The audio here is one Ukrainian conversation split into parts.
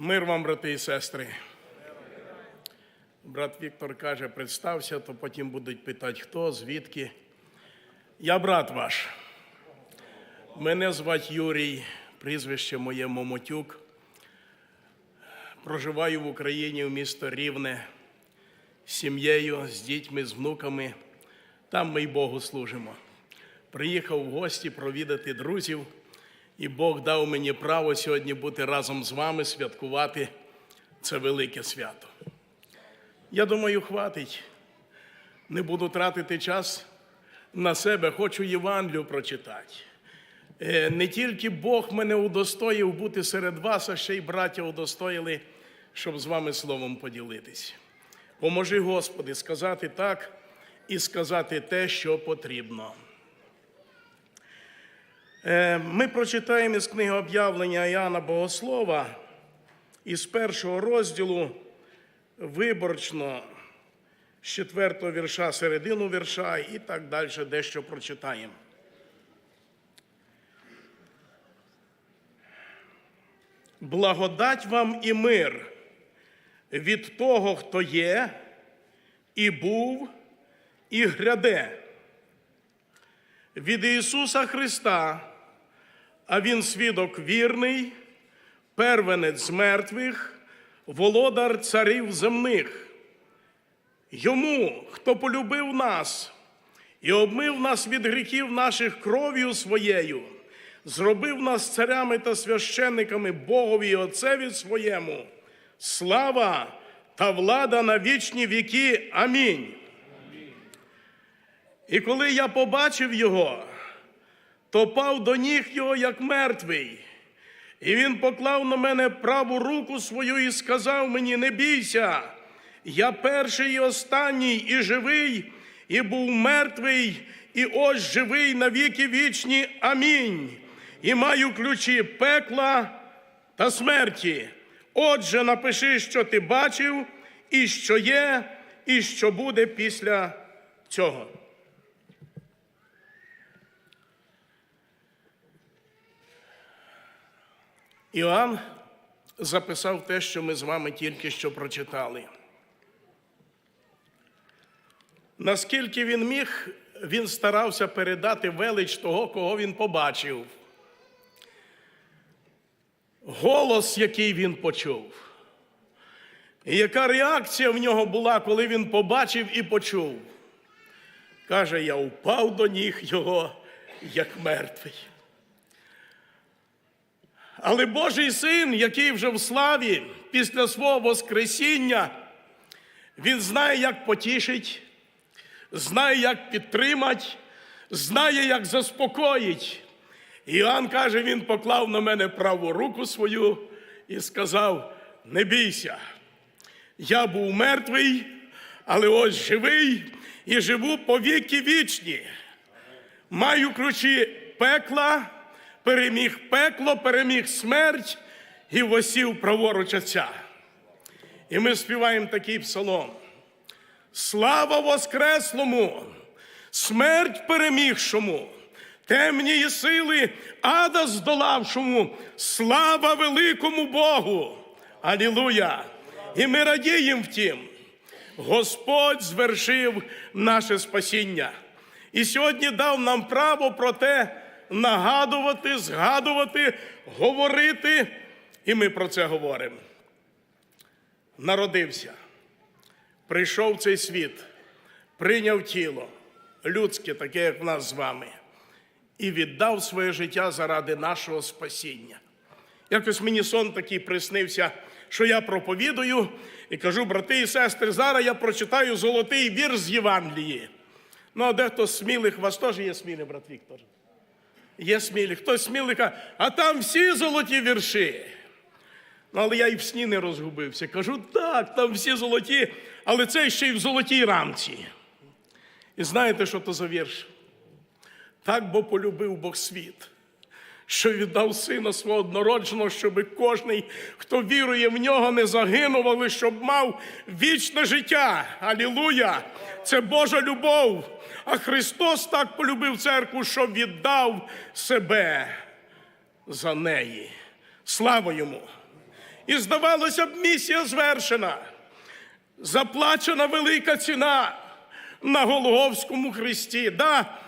Мир вам, брати і сестри. Брат Віктор каже, представся, то потім будуть питати, хто, звідки. Я брат ваш. Мене звать Юрій, прізвище моє Момотюк. Проживаю в Україні в місто Рівне з сім'єю, з дітьми, з внуками. Там ми й Богу служимо. Приїхав в гості провідати друзів, і Бог дав мені право сьогодні бути разом з вами, святкувати це велике свято. Я думаю, хватить. Не буду тратити час на себе, хочу Євангелію прочитати. Е, Не тільки Бог мене удостоїв бути серед вас, а ще й браття удостоїли, щоб з вами словом поділитись. Поможи, Господи, сказати так і сказати те, що потрібно. Е, Ми прочитаємо із книги об'явлення Іоанна Богослова із першого розділу виборчно з четвертого вірша, середину вірша і так далі, дещо прочитаємо. Благодать вам і мир від того, хто є, і був, і гряде, від Ісуса Христа, а Він свідок вірний, первенець з мертвих, володар царів земних. Йому, хто полюбив нас і обмив нас від гріхів наших кров'ю своєю, зробив нас царями та священниками Богові і Отцеві своєму, слава та влада на вічні віки. Амінь. І коли я побачив його, то пав до ніг його, як мертвий. І він поклав на мене праву руку свою і сказав мені: не бійся, я перший і останній, і живий, і був мертвий, і ось живий на віки вічні. Амінь. І маю ключі пекла та смерті. Отже, напиши, що ти бачив, і що є, і що буде після цього. Іоанн записав те, що ми з вами тільки що прочитали. Наскільки він міг, він старався передати велич того, кого він побачив. Голос, який він почув. І яка реакція в нього була, коли він побачив і почув? Каже, я упав до ніг його, як мертвий. Але Божий син, який вже в славі після свого Воскресіння, він знає, як потішить, знає, як підтримати, знає, як заспокоїть. Іоанн каже, він поклав на мене праву руку свою і сказав: не бійся, я був мертвий, але ось живий і живу по віки вічні. Маю ключі пекла переміг пекло, переміг смерть і восів праворуч Отця. І ми співаємо такий псалом. Слава Воскреслому, смерть перемігшому, темні сили ада здолавшому, слава великому Богу. Алілуя! І ми радіємо втім. Господь звершив наше спасіння. І сьогодні дав нам право про те, нагадувати, згадувати, говорити, і ми про це говоримо. Народився, прийшов в цей світ, прийняв тіло, людське, таке, як в нас з вами, і віддав своє життя заради нашого спасіння. Якось мені сон такий приснився, що я проповідую і кажу, брати і сестри, зараз я прочитаю золотий вірш з Євангелії. Ну, а дехто смілих, у вас теж є смілий, брат Віктор? Є смілі. Хтось смілий каже, а там всі золоті вірші. Ну, але я і в сні не розгубився. Кажу, так, там всі золоті, але це ще й в золотій рамці. І знаєте, що то за вірш? Так бо полюбив Бог світ, що віддав сина свого однородженого, щоб кожний, хто вірує в нього, не загинув, але щоб мав вічне життя. Алілуя! Це Божа любов. А Христос так полюбив церкву, що віддав себе за неї. Слава йому! І здавалося б, місія звершена. Заплачена велика ціна на Голговському хресті. Да,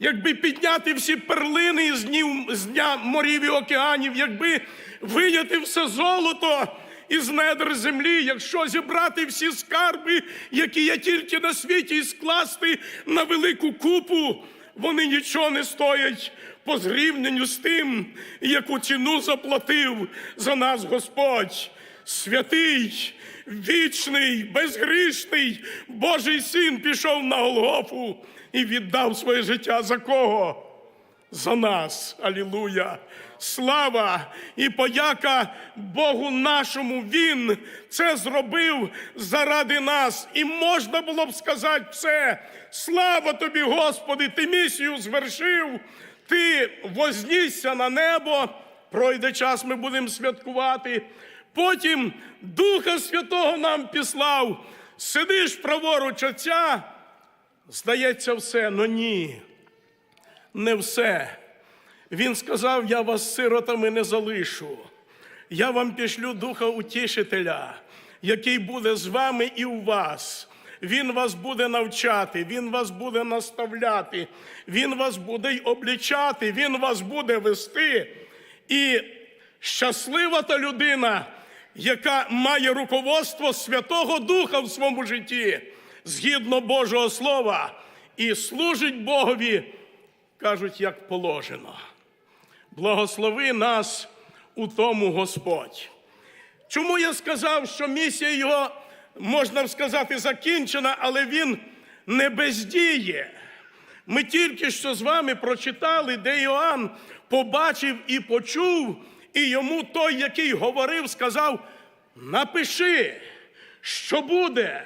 якби підняти всі перлини з днів з дня морів і океанів, якби вияти все золото із недр землі, якщо зібрати всі скарби, які є тільки на світі, і скласти на велику купу, вони нічого не стоять по зрівнянню з тим, яку ціну заплатив за нас Господь. Святий, вічний, безгрішний Божий син пішов на Голгофу і віддав своє життя за кого? За нас. Алілуя! Слава і подяка Богу нашому. Він це зробив заради нас. І можна було б сказати все. Слава тобі, Господи, ти місію звершив, ти вознісся на небо. Пройде час, ми будемо святкувати. Потім Духа Святого нам післав. Сидиш праворуч Отця, здається, все, но ні, не все. Він сказав: Я вас сиротами не залишу. Я вам пішлю Духа Утішителя, який буде з вами і у вас. Він вас буде навчати, Він вас буде наставляти, Він вас буде й облічати, Він вас буде вести. І щаслива та людина, яка має руководство Святого Духа в своєму житті, згідно Божого Слова, і служить Богові, кажуть, як положено. Благослови нас у тому Господь. Чому я сказав, що місія його, можна сказати, закінчена, але він не бездіє. Ми тільки що з вами прочитали, де Іоанн побачив і почув, і йому той, який говорив, сказав: напиши, що буде.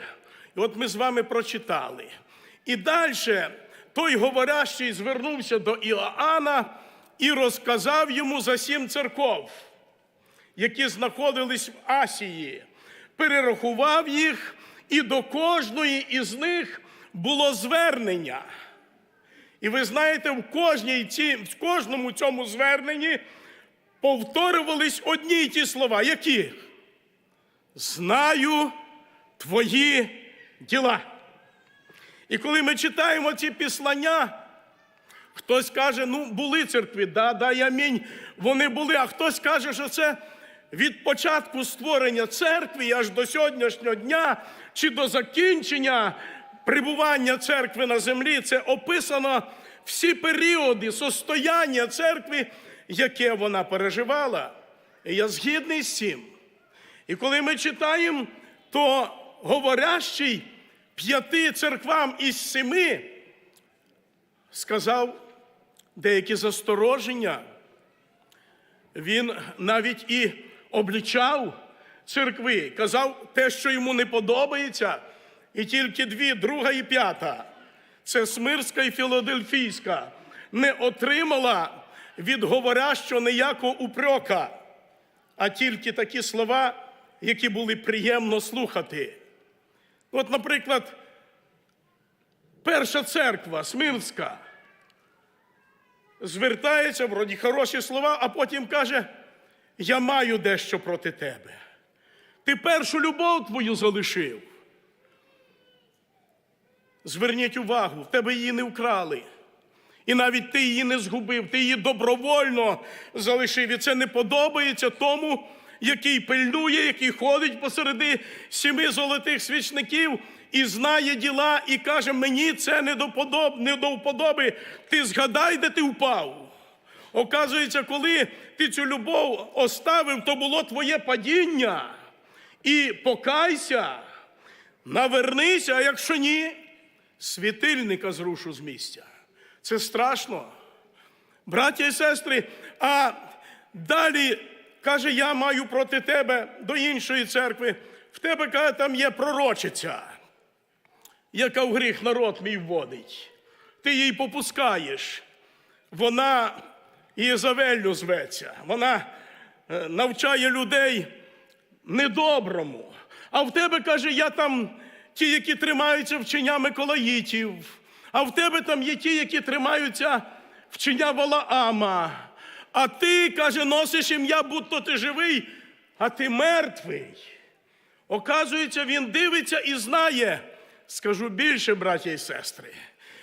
От ми з вами прочитали. І далі той говорящий звернувся до Іоанна і розказав йому за сім церков, які знаходились в Асії, перерахував їх, і до кожної із них було звернення. І ви знаєте, в, кожній ці, в кожному цьому зверненні повторювались одні й ті слова. Які? Знаю твої діла. І коли ми читаємо ці післання, хтось каже, ну були церкви, да, да, амінь, вони були, а хтось каже, що це від початку створення церкви аж до сьогоднішнього дня чи до закінчення прибування церкви на землі, це описано всі періоди состояння церкви, яке вона переживала. І я згідний з цим. І коли ми читаємо, то говорящий п'яти церквам із семи сказав деякі застороження. Він навіть і облічав церкви, казав те, що йому не подобається, і тільки дві, друга і п'ята, це Смирська і Філадельфійська, не отримала від говорящого ніякого упрека, а тільки такі слова, які були приємно слухати. От, наприклад, перша церква Смирська звертається, вроді хороші слова, а потім каже: Я маю дещо проти тебе. Ти першу любов твою залишив. Зверніть увагу, в тебе її не вкрали. І навіть ти її не згубив, ти її добровольно залишив. І це не подобається тому, який пильнує, який ходить посереди сіми золотих свічників і знає діла, і каже: мені це не до, вподоби. Ти згадай, де ти впав. Оказується, коли ти цю любов оставив, то було твоє падіння. І покайся, навернися, а якщо ні, світильника зрушу з місця. Це страшно. Браття і сестри, а далі каже, я маю проти тебе до іншої церкви. В тебе каже, там є пророчиця, яка в гріх народ мій вводить. Ти їй попускаєш. Вона Єзавеллю зветься. Вона е, навчає людей недоброму. А в тебе каже, я там ті, які тримаються вчення Миколаїтів, а в тебе там є ті, які тримаються вчення Валаама. А ти, каже, носиш ім'я, будто ти живий. а ти мертвий. Оказується, він дивиться і знає, скажу більше, браті і сестри.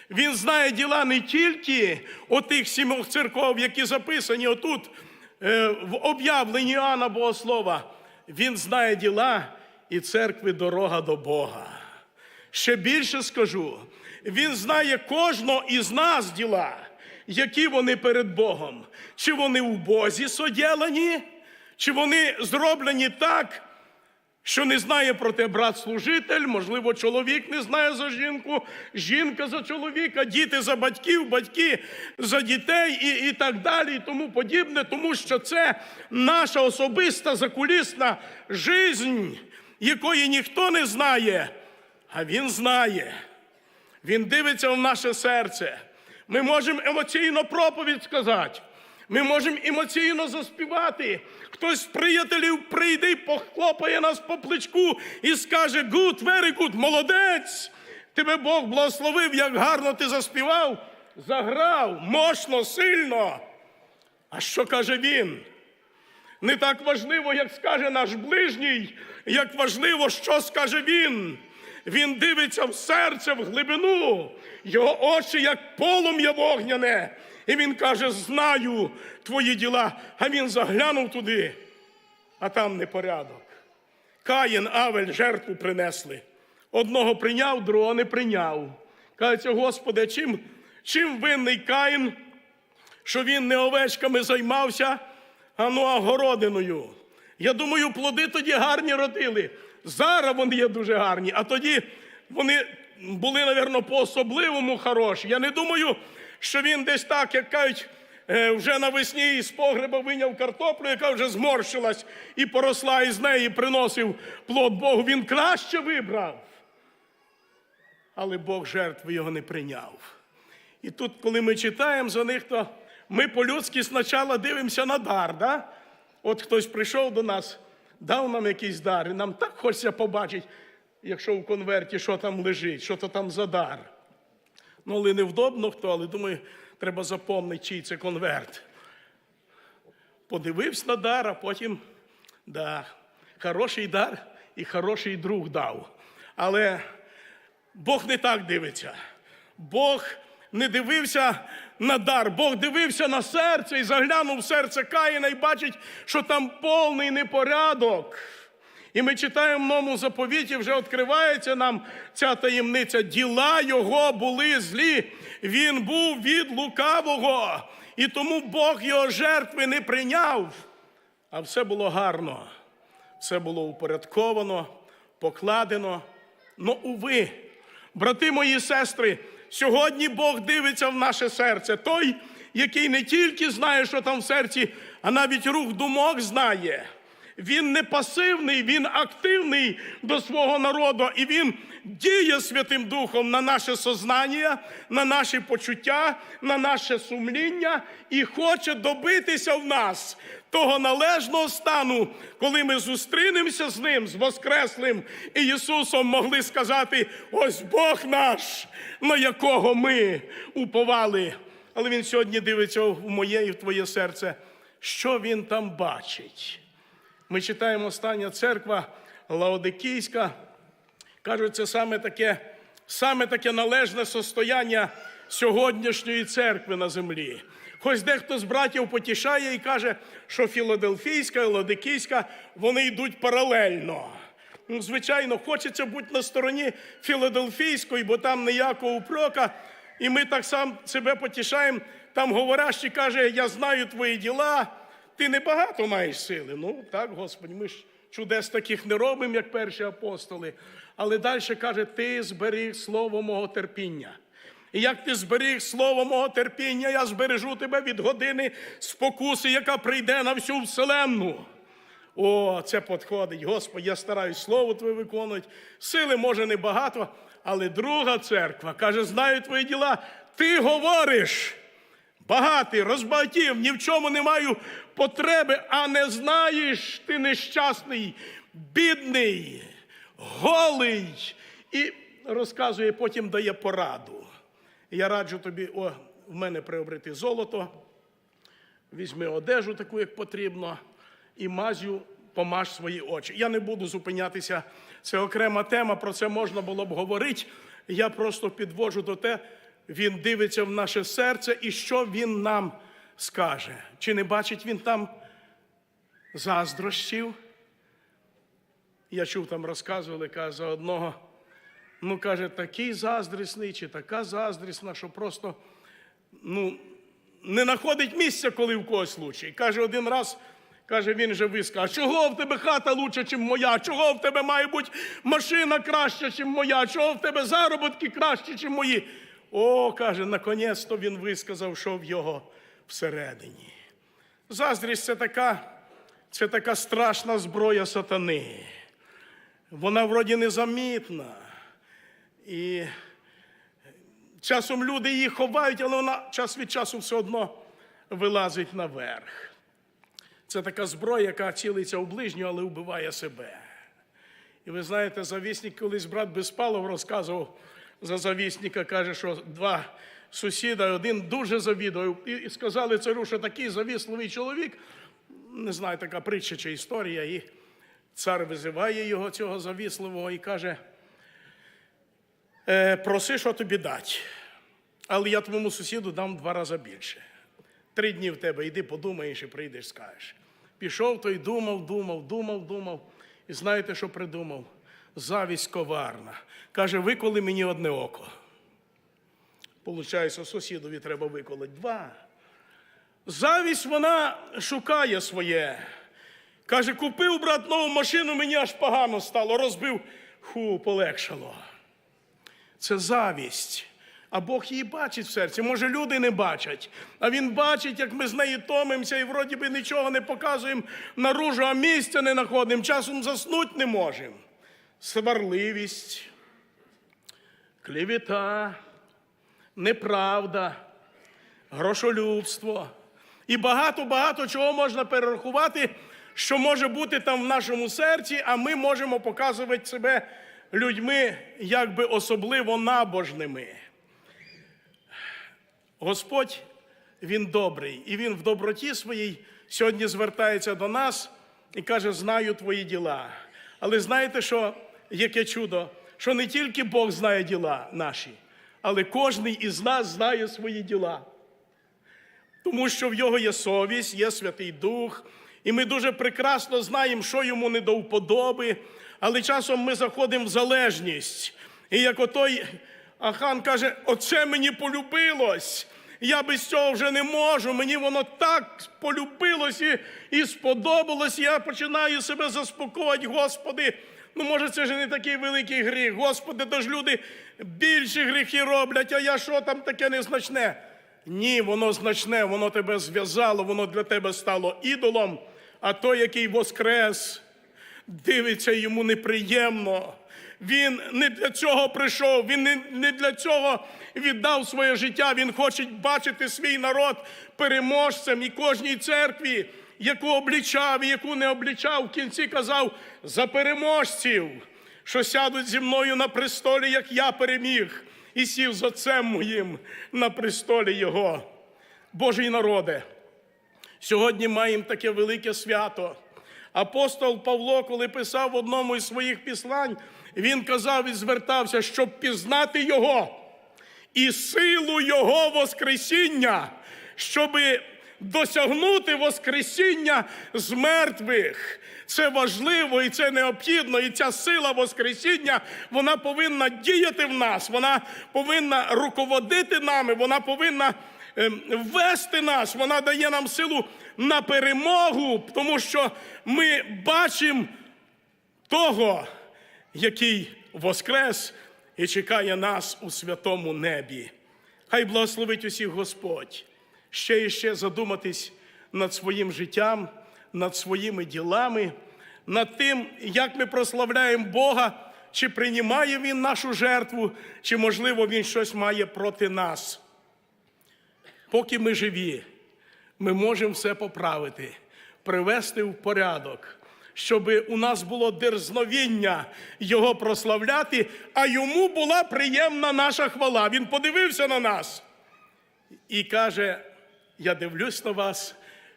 Він знає діла не тільки отих сімох церков, які записані отут е, в об'явленні Іоанна Богослова. Він знає діла і церкви дорога до Бога. Ще більше скажу, він знає кожного із нас діла, які вони перед Богом. Чи вони у Бозі соділені, чи вони зроблені так, що не знає про те брат-служитель, можливо, чоловік не знає за жінку, жінка за чоловіка, діти за батьків, батьки за дітей і, і так далі, і тому подібне, тому що це наша особиста закулісна жизнь, якої ніхто не знає, а він знає. Він дивиться в наше серце. Ми можемо емоційно проповідь сказати. Ми можемо емоційно заспівати. Хтось з приятелів прийде і похлопає нас по плечку і скаже: Good, very good, молодець! Тебе Бог благословив, як гарно ти заспівав, заграв, мощно, сильно. А що каже він? Не так важливо, як скаже наш ближній, як важливо, що скаже він. Він дивиться в серце, в глибину, його очі, як полум'я вогняне. І він каже: Знаю твої діла. А він заглянув туди, а там непорядок. Каїн, Авель жертву принесли. Одного прийняв, другого не прийняв. Кажеться, Господи, чим, чим винний Каїн, що він не овечками займався, а ну а городиною. Я думаю, плоди тоді гарні родили. Зараз вони є дуже гарні, а тоді вони були, напевно, по-особливому хороші. Я не думаю, що він десь так, як кажуть, е, вже навесні з погреба виняв картоплю, яка вже зморщилась і поросла із неї, приносив плод Богу. Він краще вибрав. Але Бог жертви його не прийняв. І тут, коли ми читаємо за них, то ми по-людськи спочатку дивимося на дар. Да? От хтось прийшов до нас, дав нам якийсь дар, і нам так хочеться побачити, якщо в конверті що там лежить, що то там за дар. Ну, але невдобно хто, але думаю, треба запомнити, чий це конверт. Подивився на дар, а потім, да, хороший дар і хороший друг дав. Але Бог не так дивиться. Бог не дивився на дар, Бог дивився на серце і заглянув в серце Каїна і бачить, що там повний непорядок. І ми читаємо в новому заповіті, вже відкривається нам ця таємниця. Діла його були злі. Він був від лукавого, і тому Бог його жертви не прийняв. А все було гарно, все було упорядковано, покладено. Ну, уви, брати мої сестри, сьогодні Бог дивиться в наше серце. Той, який не тільки знає, що там в серці, а навіть рух думок знає. Він не пасивний, він активний до свого народу, і він діє Святим Духом на наше сознання, на наші почуття, на наше сумління і хоче добитися в нас того належного стану, коли ми зустрінемося з ним, з Воскреслим і Ісусом, могли сказати: ось Бог наш, на якого ми уповали. Але Він сьогодні дивиться в моє і в твоє серце, що він там бачить. Ми читаємо остання церква Лаодикійська. Кажуть, це саме таке, саме таке належне состояння сьогоднішньої церкви на землі. Хоч дехто з братів потішає і каже, що Філадельфійська і Ладикійська вони йдуть паралельно. Ну, звичайно, хочеться бути на стороні Філадельфійської, бо там ніякого упрока. І ми так само себе потішаємо. Там говорящий каже, я знаю твої діла, ти небагато маєш сили. Ну так, Господи, ми ж чудес таких не робимо, як перші апостоли. Але далі каже, ти зберіг слово мого терпіння. І як ти зберіг слово мого терпіння, я збережу тебе від години спокуси, яка прийде на всю вселенну. О, це підходить. Господь, я стараюсь слово Твоє виконувати. Сили може небагато, але друга церква каже: знаю твої діла. Ти говориш. Багатий, розбагатів, ні в чому не маю потреби, а не знаєш, ти нещасний, бідний, голий. І розказує, потім дає пораду. Я раджу тобі, о, в мене приобрети золото, візьми одежу таку, як потрібно, і мазю помаж свої очі. Я не буду зупинятися, це окрема тема, про це можна було б говорити. Я просто підвожу до те, він дивиться в наше серце і що він нам скаже. Чи не бачить він там заздрощів? Я чув, там розказували, каже, одного, ну, каже, такий заздрісний, чи така заздрісна, що просто ну, не знаходить місця, коли в когось случай. Каже, один раз, каже, він же вискав, а чого в тебе хата лучше, ніж моя? Чого в тебе має бути машина краща, ніж моя? Чого в тебе заробітки кращі, ніж мої? О, каже, наконець-то він висказав, що в його всередині. Заздрість це така, це така страшна зброя сатани. Вона вроді незамітна. І часом люди її ховають, але вона час від часу все одно вилазить наверх. Це така зброя, яка цілиться у ближнього, але вбиває себе. І ви знаєте, завісник, колись брат Безпалов розказував за завісника, каже, що два сусіда, один дуже завідував, і сказали царю, що такий завісливий чоловік, не знаю, така притча чи історія, і цар визиває його, цього завісливого, і каже, «Е, проси, що тобі дать, але я твоєму сусіду дам два рази більше. Три дні в тебе, йди подумаєш і прийдеш, скажеш. Пішов той, думав, думав, думав, думав. І знаєте, що придумав? Завість коварна. Каже, виколи мені одне око. Получається, сусідові треба виколити два. Завість вона шукає своє. Каже, купив брат нову машину, мені аж погано стало, розбив, ху, полегшало. Це завість. А Бог її бачить в серці. Може, люди не бачать. А Він бачить, як ми з нею томимося і вроді би нічого не показуємо наружу, а місця не знаходимо. Часом заснуть не можемо. Сварливість, клівіта, неправда, грошолюбство. І багато-багато чого можна перерахувати, що може бути там в нашому серці, а ми можемо показувати себе людьми, якби особливо набожними. Господь, Він добрий, і Він в доброті своїй сьогодні звертається до нас і каже: Знаю твої діла. Але знаєте, що яке чудо? Що не тільки Бог знає діла наші, але кожний із нас знає свої діла. Тому що в його є совість, є Святий Дух, і ми дуже прекрасно знаємо, що йому не до вподоби, але часом ми заходимо в залежність. І як отой Ахан каже, оце мені полюбилось. Я без цього вже не можу. Мені воно так полюбилось і, і сподобалось. Я починаю себе заспокоїти, Господи. Ну, може, це ж не такий великий гріх. Господи, то ж люди більші гріхи роблять, а я що там таке незначне? Ні, воно значне, воно тебе зв'язало, воно для тебе стало ідолом, а той, який воскрес, дивиться йому неприємно. Він не для цього прийшов, він не, для цього віддав своє життя. Він хоче бачити свій народ переможцем і кожній церкві, яку облічав і яку не облічав, в кінці казав за переможців, що сядуть зі мною на престолі, як я переміг, і сів з отцем моїм на престолі Його. Божий народе, сьогодні маємо таке велике свято. Апостол Павло, коли писав в одному із своїх післань, він казав і звертався, щоб пізнати Його і силу Його Воскресіння, щоб досягнути Воскресіння з мертвих. Це важливо і це необхідно. І ця сила Воскресіння вона повинна діяти в нас, вона повинна руководити нами, вона повинна ем, вести нас, вона дає нам силу на перемогу, тому що ми бачимо того, який воскрес і чекає нас у святому небі. Хай благословить усіх Господь ще і ще задуматись над своїм життям, над своїми ділами, над тим, як ми прославляємо Бога, чи приймає Він нашу жертву, чи, можливо, Він щось має проти нас. Поки ми живі, ми можемо все поправити, привести в порядок, щоб у нас було дерзновіння Його прославляти, а йому була приємна наша хвала. Він подивився на нас і каже: Я дивлюсь на вас,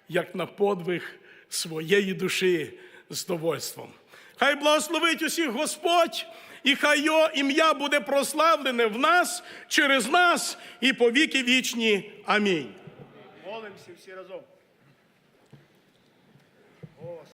як на подвиг своєї душі з довольством. Хай благословить усіх Господь, і хай його ім'я буде прославлене в нас, через нас і по віки вічні. Амінь. Молимося всі разом.